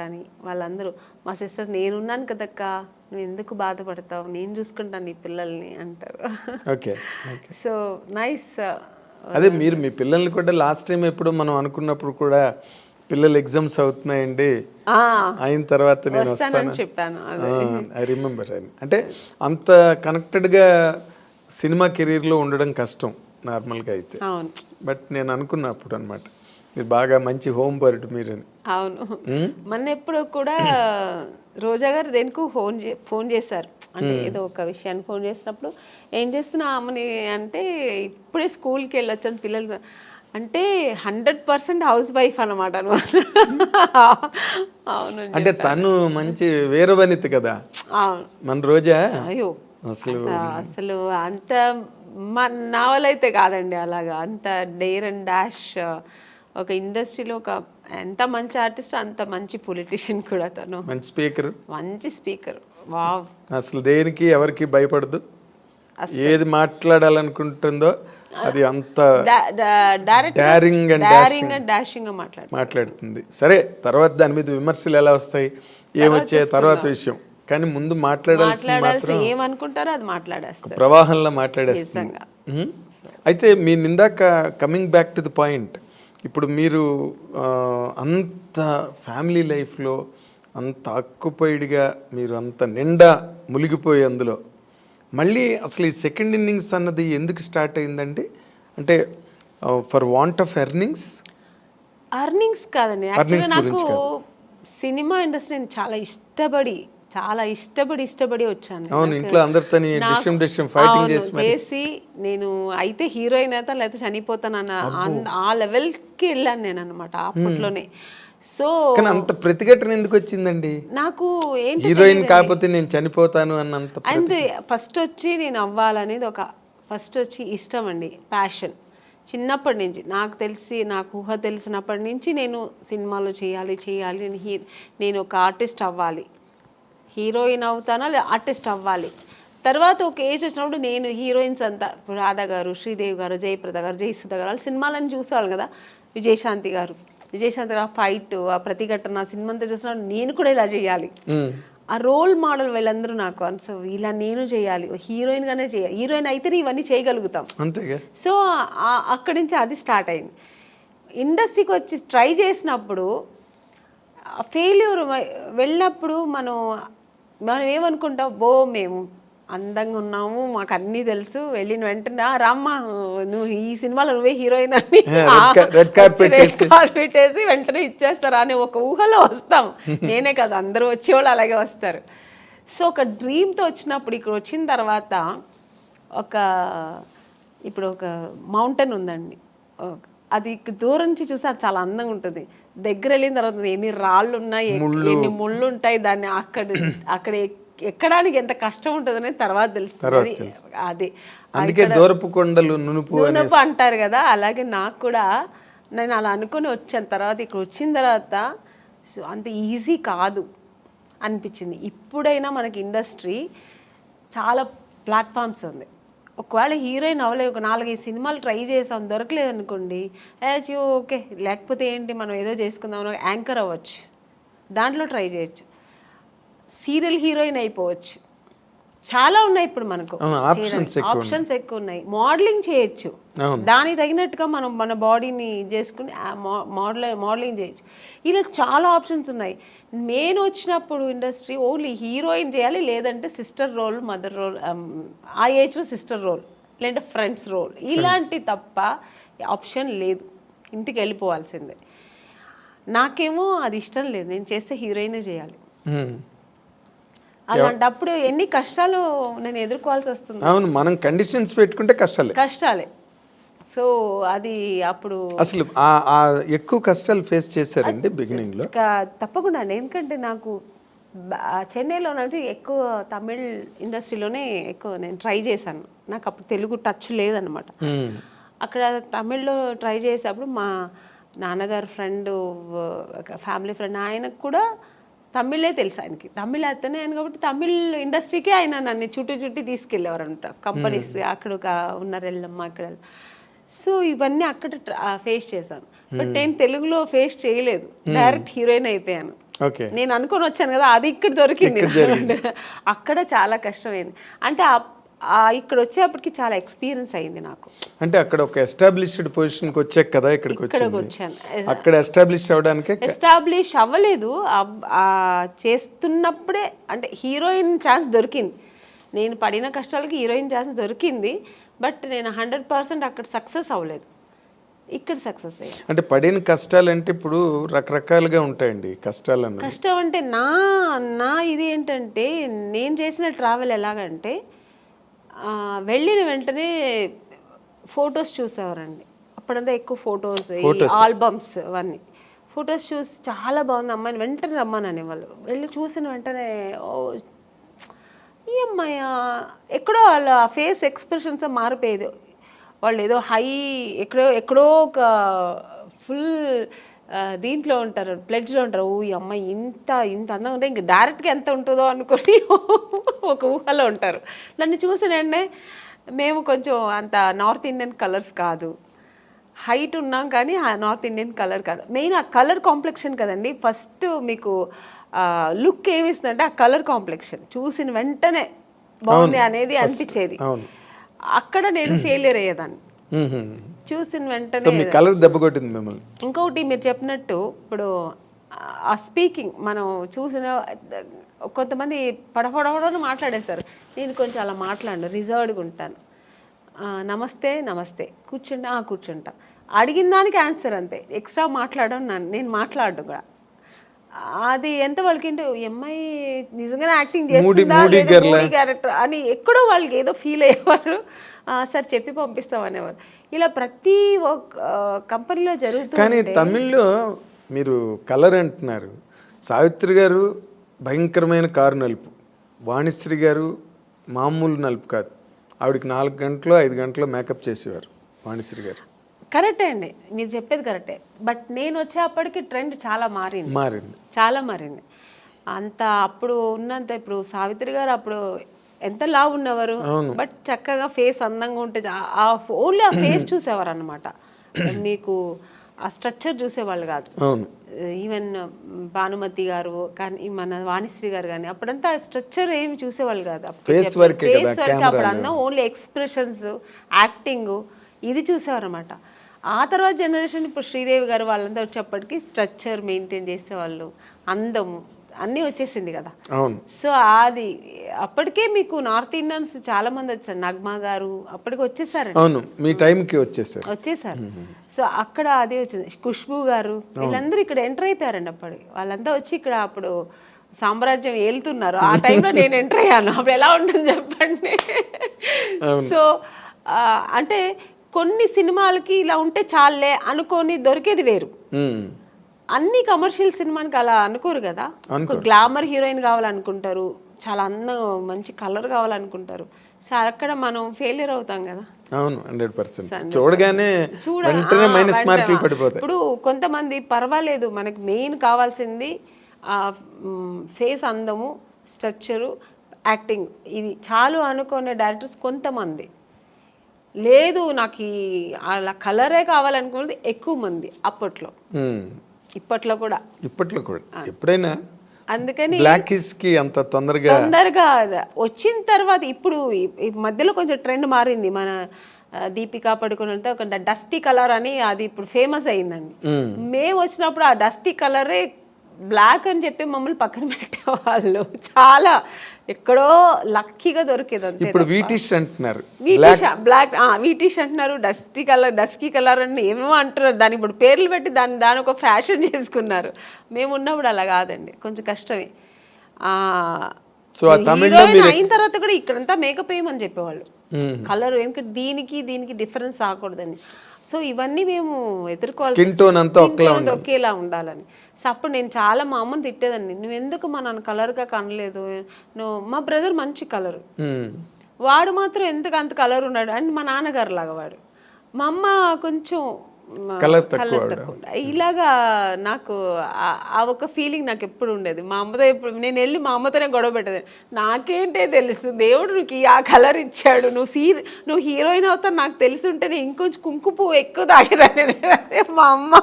కానీ వాళ్ళందరూ మా సిస్టర్ నేనున్నాను కదక్క నువ్వు ఎందుకు బాధపడతావు? నేను చూసుకుంటాను నీ పిల్లల్ని అంటారు. ఓకే సో నైస్ అదే మీరు మీ పిల్లల్ని కూడా లాస్ట్ టైం ఎప్పుడు మనం అనుకున్నప్పుడు కూడా పిల్లలు ఎగ్జామ్స్ అవుతున్నాయండి. అయిన తర్వాత నేను వస్తాను. చెప్పాను ఐ రిమెంబర్ అంటే అంత కనెక్టెడ్గా సినిమా కెరీర్లో ఉండడం కష్టం నార్మల్గా అయితే. బట్ నేను అనుకున్నా అప్పుడు అనమాట మీరు బాగా మంచి హోమ్ బర్డ్ మీరని. అవును. మొన్న ఎప్పుడు కూడా రోజా గారు దేనికి ఫోన్ చే- ఫోన్ చేశారు. అంటే ఏదో ఒక విషయాన్ని ఫోన్ చేసినప్పుడు ఏం చేస్తున్నా ఆమెని అంటే ఇప్పుడే స్కూల్కి వెళ్ళొచ్చాను పిల్లలు అంటే హండ్రెడ్ పర్సెంట్ హౌస్ వైఫ్ అనమాట. అవును అంటే తను మంచి వీరవనిత కదా. మన రోజా? అయ్యో. అసలు అస- అసలు అంత మా నా వల్ల అయితే కాదండి అలాగా. అంత డేర్ అండ్ డాష్ ఒక ఇండస్ట్రీలో ఒక ఎంత మంచి ఆర్టిస్ట్ అంత మంచి పొలిటీషియన్ కూడా తను. మంచి స్పీకర్ మంచి స్పీకర్ వావ్ అసలు దేనికి ఎవరికి భయపడదు. ఏది మాట్లాడాలనుకుంటుందో అది అంత డారింగ్ అండ్ డాషింగ్ మాట్లాడుతుంది. సరే తర్వాత దాని మీద విమర్శలు ఎలా వస్తాయి? ఏమొచ్చాయి తర్వాత విషయం. కానీ ముందు మాట్లాడాల్సింది మాట్లాడాల్సి ఏమనుకుంటారో అది మాట్లాడేస్తారు. ప్రవాహంలో మాట్లాడేస్తుంది. అయితే మీ నిందాక coming back to the point ఇప్పుడు మీరు అంత ఫ్యామిలీ లైఫ్లో అంత అక్కుపైడ్గా మీరు అంత నిండా మునిగిపోయి అందులో మళ్ళీ అసలు ఈ సెకండ్ ఇన్నింగ్స్ అన్నది ఎందుకు స్టార్ట్ అయిందండి? అంటే for want of earnings? Earnings కాదండి. నాకు సినిమా ఇండస్ట్రీని చాలా ఇష్టపడి చాలా ఇష్టపడి ఇష్టపడి వచ్చాను. అవును ఇంట్లో అందరితో ఫైటింగ్ చేసి చేసి నేను అయితే హీరోయిన్ అయితే లేకపోతే చనిపోతానన్న ఆ లెవెల్కి వెళ్ళాను నేను అనమాట అప్పట్లోనే. సో అంత ప్రతిఘటన ఎందుకు వచ్చిందండి? నాకు ఏంటి హీరోయిన్ కాకపోతే నేను చనిపోతాను అన్నంత అంతే ఫస్ట్ వచ్చి నేను అవ్వాలనేది ఒక ఫస్ట్ వచ్చి ఇష్టం అండి ప్యాషన్ చిన్నప్పటి నుంచి నాకు తెలిసి నాకు ఊహ తెలిసినప్పటి నుంచి నేను సినిమాలో చేయాలి చేయాలి నేను ఒక ఆర్టిస్ట్ అవ్వాలి. హీరోయిన్ అవుతానా లేదా ఆర్టిస్ట్ అవ్వాలి. తర్వాత ఒక ఏజ్ వచ్చినప్పుడు నేను హీరోయిన్స్ అంతా రాధా గారు శ్రీదేవి గారు జయప్రద గారు జయసుధ గారు వాళ్ళ సినిమాలను చూసేవాళ్ళు కదా విజయశాంతి గారు. విజయశాంతి గారు ఫైట్ ఆ ప్రతిఘటన ఆ సినిమా అంతా చూసినప్పుడు నేను కూడా ఇలా చేయాలి. ఆ రోల్ మోడల్ వీళ్ళందరూ నాకు అని సో ఇలా నేను చేయాలి హీరోయిన్ గానే చేయాలి హీరోయిన్ అయితేనే ఇవన్నీ చేయగలుగుతాం. అంతేగా సో ఆ- అక్కడి నుంచి అది స్టార్ట్ అయింది. ఇండస్ట్రీకి వచ్చి ట్రై చేసినప్పుడు ఫెయిల్యూర్ వెళ్ళినప్పుడు మనం మనం ఏమనుకుంటాం? బో మేము అందంగా ఉన్నాము మాకు అన్నీ తెలుసు. వెళ్ళిన వెంటనే "ఆ, రామ్మా నువ్వు ఈ సినిమాలో నువ్వే హీరోయిన్ అని వేసి. కార్పెట్ వేసి వెంటనే ఇచ్చేస్తారు. అనే ఒక ఊహలో వస్తాం. నేనే కాదు అందరూ వచ్చేవాళ్ళు అలాగే వస్తారు. సో ఒక డ్రీమ్తో వచ్చినప్పుడు ఇక్కడ వచ్చిన తర్వాత ఒక ఇప్పుడు ఒక మౌంటైన్ ఉందండి. అది ఇక్కడ దూరం నుంచి చూస్తే అది చాలా అందంగా ఉంటుంది. దగ్గర వెళ్ళిన తర్వాత ఎన్ని రాళ్ళు ఉన్నాయి ఎన్ని ముళ్ళు ఉంటాయి దాన్ని అక్కడ అక్కడ ఎక్- ఎక్కడానికి ఎంత కష్టం ఉంటుందనే తర్వాత తెలుస్తుంది. అది అందుకే దూరపు కొండలు నునుపు నూనెపు అంటారు కదా అలాగే నాకు కూడా నేను అలా అనుకుని వచ్చాను. తర్వాత ఇక్కడ వచ్చిన తర్వాత సో అంత ఈజీ కాదు అనిపించింది. ఇప్పుడైనా మనకి ఇండస్ట్రీ చాలా ప్లాట్ఫామ్స్ ఉంది. ఒకవేళ హీరోయిన్ అవ్వలేదు ఒక నాలుగైదు సినిమాలు ట్రై చేసాం దొరకలేదు అనుకోండి యాజ్ ఓకే. లేకపోతే ఏంటి మనం ఏదో చేసుకుందాం యాంకర్ అవ్వచ్చు. దాంట్లో ట్రై చేయొచ్చు. సీరియల్ హీరోయిన్ అయిపోవచ్చు. చాలా ఉన్నాయి ఇప్పుడు మనకు. ఆప్షన్స్ ఎక్కువ ఉన్నాయి. మోడలింగ్ చేయొచ్చు. దానికి తగినట్టుగా మనం మన బాడీని చేసుకుని మోడల్ మోడలింగ్ చేయొచ్చు. ఇలా చాలా ఆప్షన్స్ ఉన్నాయి. నేను వచ్చినప్పుడు ఇండస్ట్రీ ఓన్లీ హీరోయిన్ చేయాలి లేదంటే సిస్టర్ రోల్ మదర్ రోల్ ఆ ఏజ్లో సిస్టర్ రోల్ లేదంటే ఫ్రెండ్స్ రోల్ ఇలాంటి తప్ప ఆప్షన్ లేదు. ఇంటికి వెళ్ళిపోవాల్సిందే. నాకేమో అది ఇష్టం లేదు. నేను చేస్తే హీరోయినే చేయాలి. అలాంటప్పుడు ఎన్ని కష్టాలు నేను ఎదుర్కోవాల్సి వస్తుంది. అవును మనం కండిషన్స్ పెట్టుకుంటే కష్టాలే. కష్టాలే. సో అది అప్పుడు అసలు ఎక్కువ కష్టాలు ఫేస్ చేశారండి బిగినింగ్లో? ఇంకా తప్పకుండా ఎందుకంటే నాకు చెన్నైలో అంటే ఎక్కువ తమిళ్ ఇండస్ట్రీలోనే ఎక్కువ నేను ట్రై చేశాను. నాకు అప్పుడు తెలుగు టచ్ లేదనమాట. అక్కడ తమిళ్ళో ట్రై చేసేటప్పుడు మా నాన్నగారు ఫ్రెండ్ ఫ్యామిలీ ఫ్రెండ్ ఆయనకు కూడా తమిళే తెలుసు ఆయనకి. తమిళ అతనే ఆయన కాబట్టి తమిళ్ ఇండస్ట్రీకి ఆయన నన్ను చుట్టూ చుట్టి తీసుకెళ్ళేవారు అనమాట కంపెనీస్ అక్కడ ఒక ఉన్నారు వెళ్ళమ్మ అక్కడ. సో ఇవన్నీ అక్కడ ఫేస్ చేశాను. బట్ నేను తెలుగులో ఫేస్ చేయలేదు. డైరెక్ట్ హీరోయిన్ అయిపోయాను. నేను అనుకొని వచ్చాను కదా అది ఇక్కడ దొరికింది అక్కడ చాలా కష్టమైంది. అంటే ఇక్కడ వచ్చేప్పటికి చాలా ఎక్స్పీరియన్స్ అయింది నాకు. అంటే అక్కడ ఒక ఎస్టాబ్లిష్డ్ పొజిషన్కి వచ్చాక కదా ఇక్కడికి వచ్చాను. అక్కడ ఎస్టాబ్లిష్ అవడానికే ఎస్టాబ్లిష్ అవ్వలేదు. చేస్తున్నప్పుడే అంటే హీరోయిన్ ఛాన్స్ దొరికింది. నేను పడిన కష్టాలకి హీరోయిన్ ఛాన్స్ దొరికింది. బట్ నేను హండ్రెడ్ పర్సెంట్ అక్కడ సక్సెస్ అవ్వలేదు. ఇక్కడ సక్సెస్ అయ్యాను అంటే పడిన కష్టాలంటే ఇప్పుడు రకరకాలుగా ఉంటాయండి కష్టాలు కష్టం అంటే నా నా ఇది ఏంటంటే నేను చేసిన ట్రావెల్ ఎలాగంటే వెళ్ళిన వెంటనే ఫొటోస్ చూసేవారండి. అప్పుడంతా ఎక్కువ ఫొటోస్ ఆల్బమ్స్ అవన్నీ. ఫొటోస్ చూసి చాలా బాగుంది అమ్మాయిని వెంటనే రమ్మని అనేవాళ్ళు వెళ్ళి చూసిన వెంటనే ఈ అమ్మాయి? ఎక్కడో వాళ్ళ ఫేస్ ఎక్స్ప్రెషన్స్ మారిపోయేది. వాళ్ళు ఏదో హై ఎక్కడో ఎక్కడో ఒక ఫుల్ దీంట్లో ఉంటారు ప్లెడ్జ్లో ఉంటారు ఓ ఈ అమ్మాయి ఇంత ఇంత అందంగా ఉంటే ఇంక డైరెక్ట్గా ఎంత ఉంటుందో అనుకొని ఒక ఊహలో ఉంటారు. నన్ను చూసిన వెంటనే మేము కొంచెం అంత నార్త్ ఇండియన్ కలర్స్ కాదు. హైట్ ఉన్నాం కానీ ఆ నార్త్ ఇండియన్ కలర్ కాదు. మెయిన్ ఆ కలర్ కాంప్లెక్షన్ కదండి. ఫస్ట్ మీకు లుక్ ఏమిస్తుందంటే ఆ కలర్ కాంప్లెక్షన్ చూసిన వెంటనే బాగుంది అనేది అనిపించేది. అక్కడ నేను ఫెయిలియర్ అయ్యేదాన్ని. చూసిన వెంటనే కలర్ దెబ్బ కొట్టింది మిమ్మల్ని. ఇంకొకటి మీరు చెప్పినట్టు ఇప్పుడు ఆ స్పీకింగ్ మనం చూసిన కొంతమంది పడపడపడని మాట్లాడేస్తారు నేను కొంచెం అలా మాట్లాడను రిజర్వ్డ్గా ఉంటాను. నమస్తే నమస్తే కూర్చుంటా కూర్చుంటా. అడిగిన దానికి ఆన్సర్ అంతే. ఎక్స్ట్రా మాట్లాడడం నేను మాట్లాడను కూడా. అది ఎంత వాళ్ళకి ఏంటో అమ్మాయి నిజంగానే యాక్టింగ్ చేస్తుందా లేదా క్యారెక్టర్ అని ఎక్కడో వాళ్ళకి ఏదో ఫీల్ అయ్యేవారు. "ఆ, సార్ చెప్పి పంపిస్తాం అనేవారు ఇలా ప్రతి ఒక్క కంపెనీలో జరుగుతూ కానీ తమిళ్ళో మీరు కలర్ అంటున్నారు. సావిత్రి గారు భయంకరమైన కారు నలుపు. వాణిశ్రీ గారు మామూలు నలుపు కాదు. ఆవిడకి నాలుగు గంటలు ఐదు గంటలు మేకప్ చేసేవారు వాణిశ్రీ గారు. కరెక్టే అండి. మీరు చెప్పేది కరెక్టే. బట్ నేను వచ్చేప్పటికి ట్రెండ్ చాలా మారింది. మారింది. చాలా మారింది. అంత అప్పుడు ఉన్నంత ఇప్పుడు సావిత్రి గారు అప్పుడు ఎంత లావు ఉన్నవారు. బట్ చక్కగా ఫేస్ అందంగా ఉంటే ఆ ఓన్లీ ఆ ఫేస్ చూసేవారు అనమాట మీకు ఆ స్ట్రక్చర్ చూసేవాళ్ళు కాదు. ఈవెన్ భానుమతి గారు కానీ మన వాణిశ్రీ గారు కానీ అప్పుడంతా స్ట్రక్చర్ ఏమి చూసేవాళ్ళు కదా, ఫేస్ వర్క్ అప్పుడు అన్న ఓన్లీ ఎక్స్ప్రెషన్స్ యాక్టింగ్ ఇది చూసేవారు అనమాట ఆ తర్వాత జనరేషన్ ఇప్పుడు శ్రీదేవి గారు వాళ్ళంతా వచ్చేప్పటికి స్ట్రక్చర్ మెయింటైన్ చేసేవాళ్ళు అందము అన్నీ వచ్చేసింది కదా. సో అది అప్పటికే మీకు నార్త్ ఇండియన్స్ చాలా మంది వచ్చారు నగ్మా గారు అప్పటికి వచ్చేసారండి. అవును మీ టైంకి వచ్చేసారు. వచ్చేసారు. సో అక్కడ అదే వచ్చింది. ఖుష్బు గారు వీళ్ళందరూ ఇక్కడ ఎంటర్ అయిపోయారండి అప్పుడు వాళ్ళంతా వచ్చి ఇక్కడ అప్పుడు సామ్రాజ్యం ఏలుతున్నారు. ఆ టైంలో నేను ఎంటర్ అయ్యాను. అప్పుడు ఎలా ఉంటుంది చెప్పండి? సో అంటే కొన్ని సినిమాలకి ఇలా ఉంటే చాలే అనుకొని దొరికేది వేరు. అన్ని కమర్షియల్ సినిమానికి అలా అనుకోరు కదా. ఒక గ్లామర్ హీరోయిన్ కావాలనుకుంటారు చాలా అందం మంచి కలర్ కావాలనుకుంటారు. సో అక్కడ మనం ఫెయిలియర్ అవుతాం కదా. అవును హండ్రెడ్ పర్సెంట్. చూడగానే వెంటనే మైనస్. మార్కులు పడిపోతాయి. ఇప్పుడు కొంతమంది పర్వాలేదు మనకి మెయిన్ కావాల్సింది ఆ ఫేస్ అందము స్ట్రక్చరు యాక్టింగ్. ఇది చాలు అనుకునే డైరెక్టర్స్ కొంతమంది. లేదు నాకు ఈ అలా కలరే కావాలనుకున్నది ఎక్కువ మంది అప్పట్లో. ఇప్పట్లో కూడా. ఇప్పట్లో కూడా. ఎప్పుడైనా అందుకని బ్లాక్కి అంత తొందరగా తొందరగా వచ్చిన తర్వాత ఇప్పుడు ఈ- మధ్యలో కొంచెం ట్రెండ్ మారింది. మన దీపికా పడుకున్నంత ఒక డస్టీ కలర్ అని అది ఇప్పుడు ఫేమస్ అయిందండి. మేము వచ్చినప్పుడు ఆ డస్టీ కలరే బ్లాక్ అని చెప్పి మమ్మల్ని పక్కన పెట్టేవాళ్ళు. చాలా ఎక్కడో లక్కీగా దొరికేది అంతే ఇప్పుడు వీటిష్ అంటున్నారు. వీటిష్ బ్లాక్ వీటిష్ అంటున్నారు డస్టీ కలర్ డస్కీ కలర్ అని ఏమేమో అంటున్నారు. దాని ఇప్పుడు పేర్లు పెట్టి దాన్ని దాని ఒక ఫ్యాషన్ చేసుకున్నారు. మేము ఉన్నప్పుడు అలా కాదండి కొంచెం కష్టమే. ఆ, సో అయిన తర్వాత కూడా ఇక్కడంతా మేకప్ వేయమని చెప్పేవాళ్ళు. కలర్ ఎందుకంటే దీనికి దీనికి డిఫరెన్స్ రాకూడదని సో ఇవన్నీ మేము ఎదుర్కోవాలి ఒకేలా ఉండాలని. సో అప్పుడు నేను చాలా మా అమ్మని తిట్టేదాన్ని. నువ్వు ఎందుకు మా నన్ను కలర్గా కనలేదు? నువ్వు మా బ్రదర్ మంచి కలర్. వాడు మాత్రం ఎందుకు అంత కలర్ ఉన్నాడు? అండ్ మా నాన్నగారు లాగా వాడు. మా అమ్మ కొంచెం ఇలాగా నాకు ఆ- ఒక ఫీలింగ్ నాకు ఎప్పుడు ఉండేది. మా అమ్మతో ఎప్పుడు నేను వెళ్ళి మా అమ్మతోనే గొడవ పెట్టేది. నాకేంటే తెలుసు దేవుడు నీకు ఆ కలర్ ఇచ్చాడు. నువ్వు సీ నువ్వు హీరోయిన్ అవుతావు నాకు తెలిసి ఉంటే నేను ఇంకొంచెం కుంకుమ పువ్వు ఎక్కువ తాగేదాన్ని. మా అమ్మ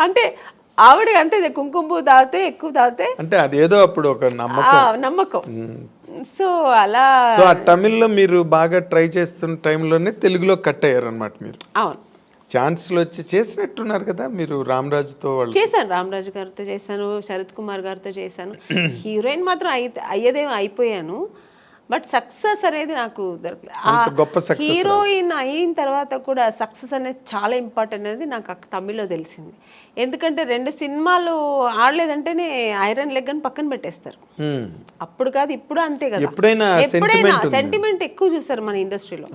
అంటే ఆవిడ అంతే కుంకుమ పువ్వు తాగితే ఎక్కువ తాగితే అంటే అదేదో అప్పుడు ఒక ఆ, నమ్మకం. నమ్మకం సో అలా సో ఆ తమిళ్ళో మీరు బాగా ట్రై చేస్తున్న టైంలోనే తెలుగులో కట్ అయ్యారు అనమాట మీరు. అవును. ఛాన్స్లు వచ్చి చేసినట్టున్నారు కదా మీరు రామరాజుతో వాళ్ళు. చేశాను రామరాజు గారితో చేశాను శరత్ కుమార్ గారితో చేశాను. హీరోయిన్ మాత్రం అయి అయ్యేదేమో అయిపోయాను. బట్ సక్సెస్ అనేది నాకు దొరకలేదు హీరోయిన్ అయిన తర్వాత కూడా సక్సెస్ అనేది చాలా ఇంపార్టెంట్ అనేది నాకు తమిళ్ళో తెలిసింది. ఎందుకంటే రెండు సినిమాలు ఆడలేదంటేనే ఐరన్ లెగ్ అని పక్కన పెట్టేస్తారు. అప్పుడు కాదు ఇప్పుడు అంతే కదా. ఎప్పుడైనా. సెంటిమెంట్ ఎక్కువ చూస్తారు మన ఇండస్ట్రీలో.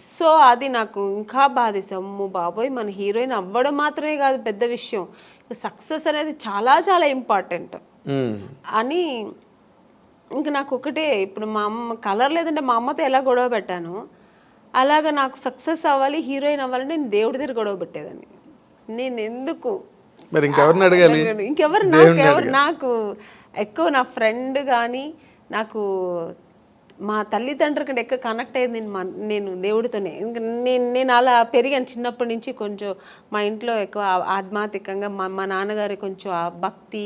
సో అది నాకు ఇంకా బాధేసి అమ్ము బాబోయ్ మన హీరోయిన్ అవ్వడం మాత్రమే కాదు పెద్ద విషయం. సక్సెస్ అనేది చాలా చాలా ఇంపార్టెంట్. అని ఇంక నాకు ఒకటే ఇప్పుడు మా అమ్మ కలర్ లేదంటే మా అమ్మతో ఎలా గొడవ పెట్టాను అలాగా నాకు సక్సెస్ అవ్వాలి హీరోయిన్ అవ్వాలంటే నేను దేవుడి దగ్గర గొడవ పెట్టేదాన్ని. నేను ఎందుకు మరి ఇంకెవరిని అడగాలి? అడగను. ఇంకెవరు నాకు ఎవరు నాకు ఎక్కువ నా ఫ్రెండ్ కానీ నాకు మా తల్లిదండ్రుల కంటే ఎక్కువ కనెక్ట్ అయ్యేది నేను మా నేను దేవుడితోనే. ఇంకా నేను నేను అలా పెరిగాను చిన్నప్పటి నుంచి కొంచెం మా ఇంట్లో ఎక్కువ ఆధ్యాత్మికంగా మా మా నాన్నగారు కొంచెం భక్తి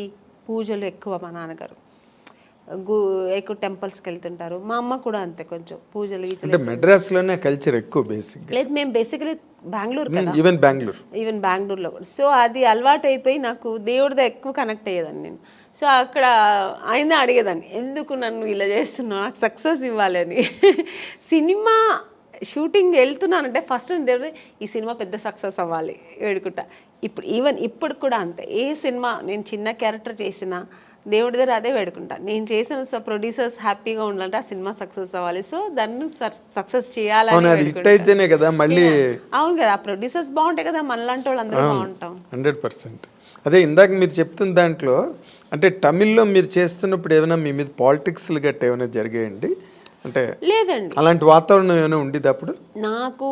పూజలు ఎక్కువ మా నాన్నగారు. ఎక్కువ టెంపుల్స్కి వెళ్తుంటారు. మా అమ్మ కూడా అంతే కొంచెం పూజలు గీజలు అంటే మెడ్రాస్లోనే కల్చర్ ఎక్కువ బేసిక్ లేదు మేము బేసికలీ బెంగళూరు కదా. ఈవెన్ బెంగళూరు ఈవెన్ బెంగళూరులో కూడా. సో అది అలవాటు అయిపోయి నాకు దేవుడితో ఎక్కువ కనెక్ట్ అయ్యేదాన్ని నేను. సో అక్కడ ఆయన అడిగేదాన్ని ఎందుకు నన్ను ఇలా చేస్తున్నావు? నాకు సక్సెస్ ఇవ్వాలి అని. సినిమా షూటింగ్ వెళ్తున్నానంటే ఫస్ట్ నేను దేవుడు ఈ సినిమా పెద్ద సక్సెస్ అవ్వాలి వేడుకుంటా ఇప్పుడు ఈవెన్ ఇప్పుడు కూడా అంతే. ఏ సినిమా నేను చిన్న క్యారెక్టర్ చేసినా దేవుడి దగ్గర అదే వేడుకుంటా. నేను చేసిన ప్రొడ్యూసర్స్ హ్యాపీగా ఉండాలంటే ఆ సినిమా సక్సెస్ అవ్వాలి. సో దాన్ని సక్సెస్ చేయాలని కదా మళ్ళీ అవును కదా ప్రొడ్యూసర్స్ బాగుంటాయి కదా మనలాంటి వాళ్ళు అందరూ బాగుంటాం. హండ్రెడ్ పర్సెంట్ అదే ఇందాక మీరు చెప్తున్న దాంట్లో అంటే తమిళ్ళో మీరు చేస్తున్నప్పుడు ఏమైనా మీ మీద పాలిటిక్స్లు గట్ట ఏమైనా జరిగాయండి? అంటే లేదండి. అలాంటి వాతావరణం ఏమైనా ఉండేది అప్పుడు? నాకు